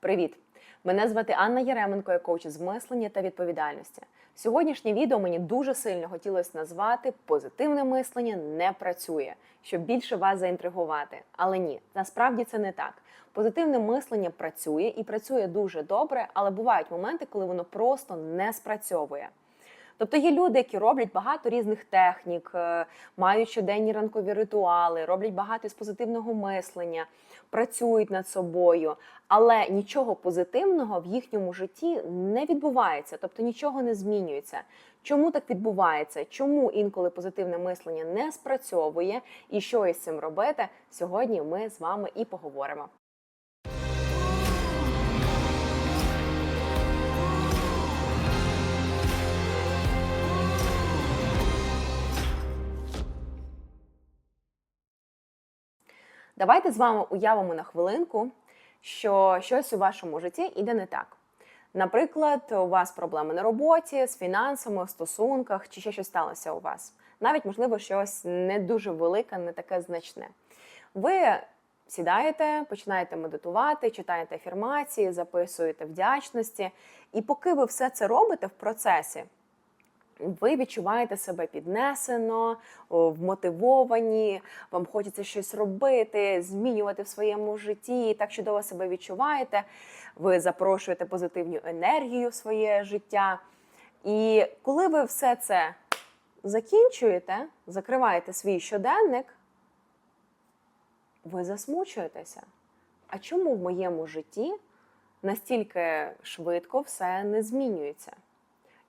Привіт! Мене звати Анна Яременко, я коуч з мислення та відповідальності. Сьогоднішнє відео мені дуже сильно хотілося назвати Позитивне мислення не працює, щоб більше вас заінтригувати. Але ні, насправді це не так. Позитивне мислення працює і працює дуже добре, але бувають моменти, коли воно просто не спрацьовує. Тобто є люди, які роблять багато різних технік, е, мають щоденні ранкові ритуали, роблять багато з позитивного мислення, працюють над собою, але нічого позитивного в їхньому житті не відбувається, тобто нічого не змінюється. Чому так відбувається? Чому інколи позитивне мислення не спрацьовує і що із цим робити? Сьогодні ми з вами і поговоримо. Давайте з вами уявимо на хвилинку, що щось у вашому житті іде не так. Наприклад, у вас проблеми на роботі, з фінансами, в стосунках, чи ще щось сталося у вас. Навіть, можливо, щось не дуже велике, не таке значне. Ви сідаєте, починаєте медитувати, читаєте афірмації, записуєте вдячності. І поки ви все це робите в процесі, ви відчуваєте себе піднесено, вмотивовані, вам хочеться щось робити, змінювати в своєму житті, і так чудово себе відчуваєте. Ви запрошуєте позитивну енергію в своє життя. І коли ви все це закінчуєте, закриваєте свій щоденник, ви засмучуєтеся. А чому в моєму житті настільки швидко все не змінюється?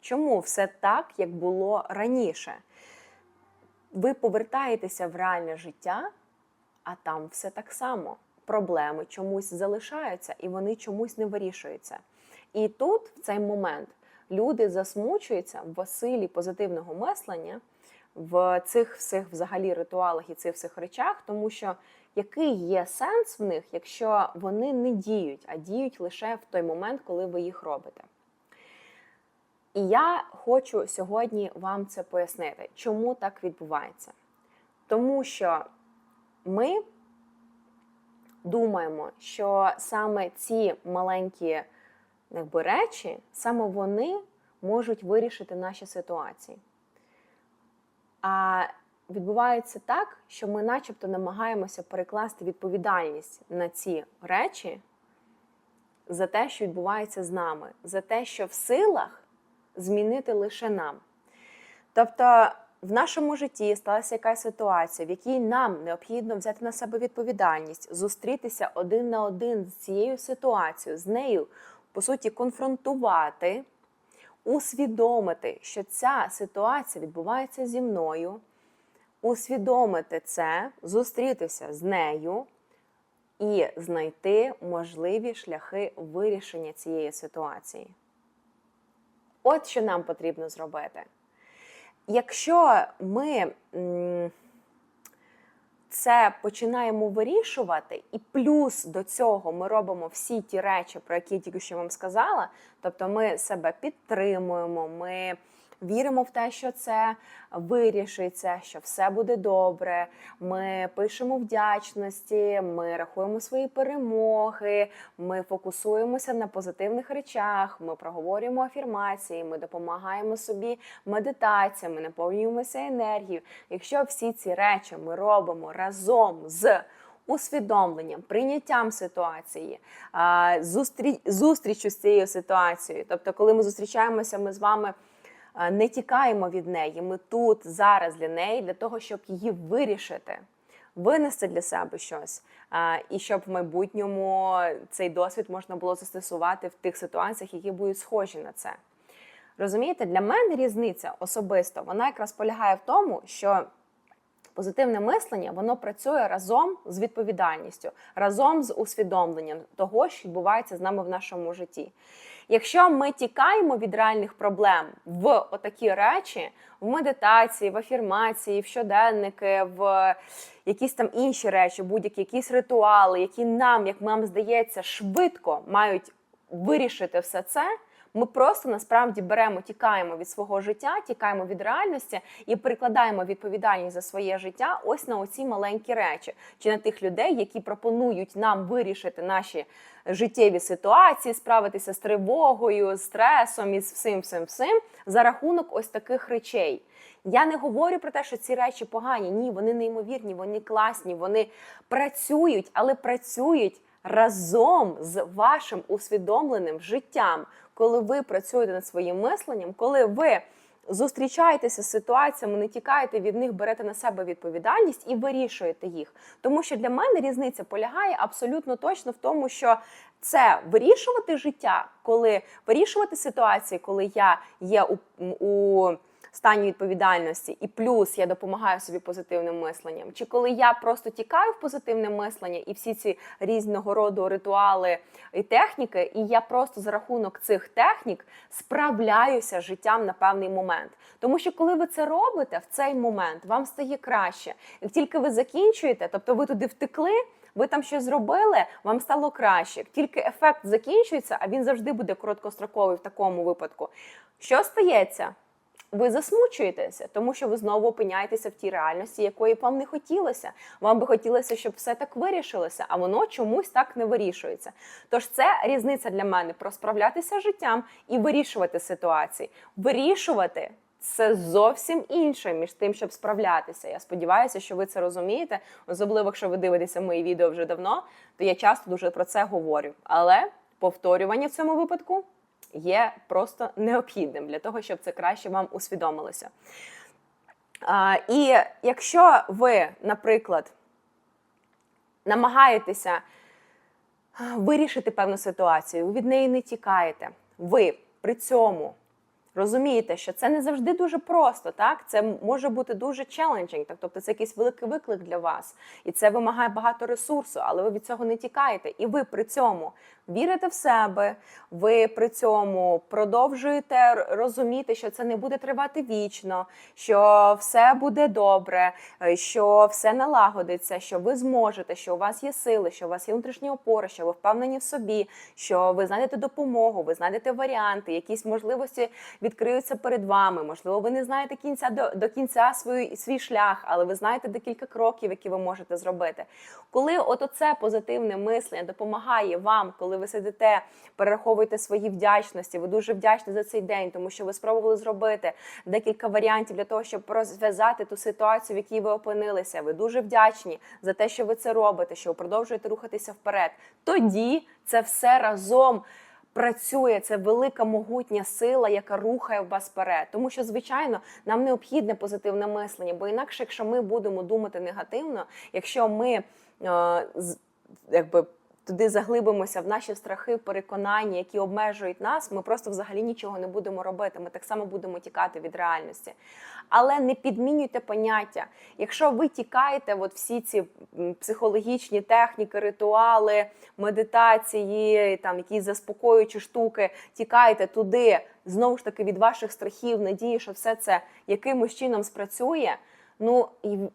Чому все так, як було раніше? Ви повертаєтеся в реальне життя, а там все так само. Проблеми чомусь залишаються і вони чомусь не вирішуються. І тут, в цей момент, люди засмучуються в силі позитивного мислення, в цих всіх взагалі ритуалах і цих всіх речах, тому що який є сенс в них, якщо вони не діють, а діють лише в той момент, коли ви їх робите. І я хочу сьогодні вам це пояснити, чому так відбувається. Тому що ми думаємо, що саме ці маленькі якби, речі, саме вони можуть вирішити наші ситуації. А відбувається так, що ми, начебто, намагаємося перекласти відповідальність на ці речі за те, що відбувається з нами, за те, що в силах змінити лише нам. Тобто в нашому житті сталася якась ситуація, в якій нам необхідно взяти на себе відповідальність, зустрітися один на один з цією ситуацією, з нею, по суті, конфронтувати, усвідомити, що ця ситуація відбувається зі мною, усвідомити це, зустрітися з нею і знайти можливі шляхи вирішення цієї ситуації. От що нам потрібно зробити. Якщо ми це починаємо вирішувати, і плюс до цього ми робимо всі ті речі, про які я тільки що вам сказала, тобто ми себе підтримуємо, ми віримо в те, що це вирішиться, що все буде добре. Ми пишемо вдячності, ми рахуємо свої перемоги, ми фокусуємося на позитивних речах, ми проговорюємо афірмації, ми допомагаємо собі медитаціями, наповнюємося енергією. Якщо всі ці речі ми робимо разом з усвідомленням, прийняттям ситуації, зустріч, зустрічю з цією ситуацією, тобто, коли ми зустрічаємося, ми з вами не тікаємо від неї. Ми тут зараз для неї, для того, щоб її вирішити, винести для себе щось, і щоб в майбутньому цей досвід можна було застосувати в тих ситуаціях, які будуть схожі на це. Розумієте, для мене різниця особисто вона якраз полягає в тому, що позитивне мислення воно працює разом з відповідальністю, разом з усвідомленням того, що відбувається з нами в нашому житті. Якщо ми тікаємо від реальних проблем в отакі речі, в медитації, в афірмації, в щоденники, в якісь там інші речі, будь-які якісь ритуали, які нам, як нам здається, швидко мають вирішити все це, Ми просто насправді беремо, тікаємо від свого життя, тікаємо від реальності і перекладаємо відповідальність за своє життя ось на оці маленькі речі, чи на тих людей, які пропонують нам вирішити наші життєві ситуації, справитися з тривогою, стресом і з всім, всім, всім за рахунок ось таких речей. Я не говорю про те, що ці речі погані. Ні, вони неймовірні, вони класні, вони працюють, але працюють разом з вашим усвідомленим життям, коли ви працюєте над своїм мисленням, коли ви зустрічаєтеся з ситуаціями, не тікаєте від них, берете на себе відповідальність і вирішуєте їх. Тому що для мене різниця полягає абсолютно точно в тому, що це вирішувати життя, коли вирішувати ситуації, коли я є у, у стані відповідальності, і плюс я допомагаю собі позитивним мисленням. Чи коли я просто тікаю в позитивне мислення і всі ці різного роду ритуали і техніки, і я просто за рахунок цих технік справляюся з життям на певний момент. Тому що коли ви це робите в цей момент, вам стає краще. Як тільки ви закінчуєте, тобто ви туди втекли. Ви там щось зробили, вам стало краще. Тільки ефект закінчується, а він завжди буде короткостроковий в такому випадку. Що стається? Ви засмучуєтеся, тому що ви знову опиняєтеся в тій реальності, якої б вам не хотілося. Вам би хотілося, щоб все так вирішилося, а воно чомусь так не вирішується. Тож це різниця для мене про справлятися з життям і вирішувати ситуації. Вирішувати. Це зовсім інше між тим, щоб справлятися. Я сподіваюся, що ви це розумієте. Особливо, якщо ви дивитеся мої відео вже давно, то я часто дуже про це говорю. Але повторювання в цьому випадку є просто необхідним для того, щоб це краще вам усвідомилося. А, І якщо ви, наприклад, намагаєтеся вирішити певну ситуацію, ви від неї не тікаєте, ви при цьому розумієте, що це не завжди дуже просто, так? Це може бути дуже challenging, так? тобто це якийсь великий виклик для вас, і це вимагає багато ресурсу, але ви від цього не тікаєте. І ви при цьому вірите в себе, ви при цьому продовжуєте розуміти, що це не буде тривати вічно, що все буде добре, що все налагодиться, що ви зможете, що у вас є сили, що у вас є внутрішні опори, що ви впевнені в собі, що ви знайдете допомогу, ви знайдете варіанти, якісь можливості відкриються перед вами. Можливо, ви не знаєте кінця до, до кінця свій, свій шлях, але ви знаєте декілька кроків, які ви можете зробити. Коли от оце позитивне мислення допомагає вам, коли ви сидите, перераховуєте свої вдячності, ви дуже вдячні за цей день, тому що ви спробували зробити декілька варіантів для того, щоб розв'язати ту ситуацію, в якій ви опинилися. Ви дуже вдячні за те, що ви це робите, що ви продовжуєте рухатися вперед. Тоді це все разом працює це велика могутня сила, яка рухає вас вперед. Тому що, звичайно, нам необхідне позитивне мислення, бо інакше, якщо ми будемо думати негативно, якщо ми е, якби туди заглибимося в наші страхи, переконання, які обмежують нас, ми просто взагалі нічого не будемо робити. Ми так само будемо тікати від реальності. Але не підмінюйте поняття. Якщо ви тікаєте, от всі ці психологічні техніки, ритуали, медитації, там якісь заспокоюючі штуки, тікаєте туди, знову ж таки, від ваших страхів, надії, що все це якимось чином спрацює. Ну,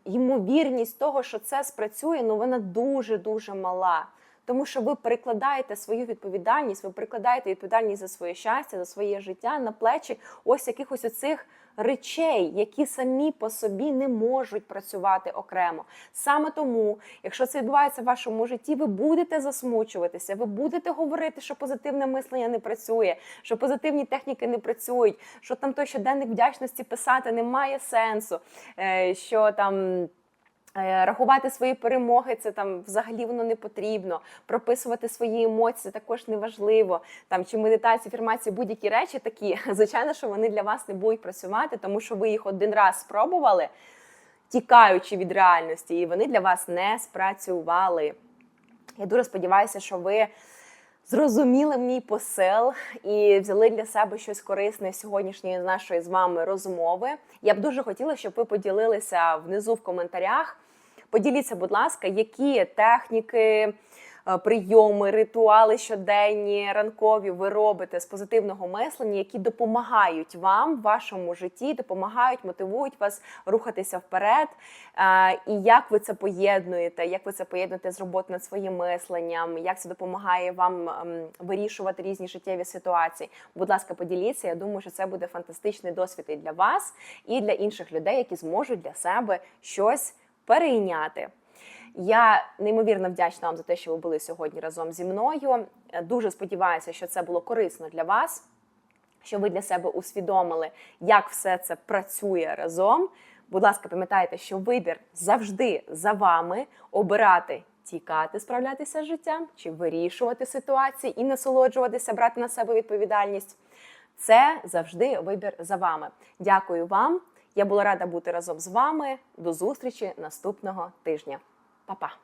ймовірність того, що це спрацює, ну вона дуже дуже мала тому що ви перекладаєте свою відповідальність, ви перекладаєте відповідальність за своє щастя, за своє життя на плечі ось якихось оцих речей, які самі по собі не можуть працювати окремо. Саме тому, якщо це відбувається в вашому житті, ви будете засмучуватися, ви будете говорити, що позитивне мислення не працює, що позитивні техніки не працюють, що там той щоденник вдячності писати не має сенсу, е, що там. Е, рахувати свої перемоги, це там взагалі воно не потрібно. Прописувати свої емоції також неважливо. Там чи медитація, афірмації, будь-які речі такі, звичайно, що вони для вас не будуть працювати, тому що ви їх один раз спробували, тікаючи від реальності, і вони для вас не спрацювали. Я дуже сподіваюся, що ви зрозуміли мій посил і взяли для себе щось корисне з сьогоднішньої нашої з вами розмови. Я б дуже хотіла, щоб ви поділилися внизу в коментарях. Поділіться, будь ласка, які техніки, е, прийоми, ритуали щоденні, ранкові ви робите з позитивного мислення, які допомагають вам в вашому житті, допомагають, мотивують вас рухатися вперед. Е, І як ви це поєднуєте, як ви це поєднуєте з роботою над своїм мисленням, як це допомагає вам ем, вирішувати різні життєві ситуації. Будь ласка, поділіться. Я думаю, що це буде фантастичний досвід і для вас, і для інших людей, які зможуть для себе щось перейняти. Я неймовірно вдячна вам за те, що ви були сьогодні разом зі мною. Е, Дуже сподіваюся, що це було корисно для вас, що ви для себе усвідомили, як все це працює разом. Будь ласка, пам'ятайте, що вибір завжди за вами обирати. Тікати, справлятися з життям, чи вирішувати ситуації і насолоджуватися, брати на себе відповідальність. Це завжди вибір за вами. Дякую вам. Я була рада бути разом з вами. До зустрічі наступного тижня. Па-па!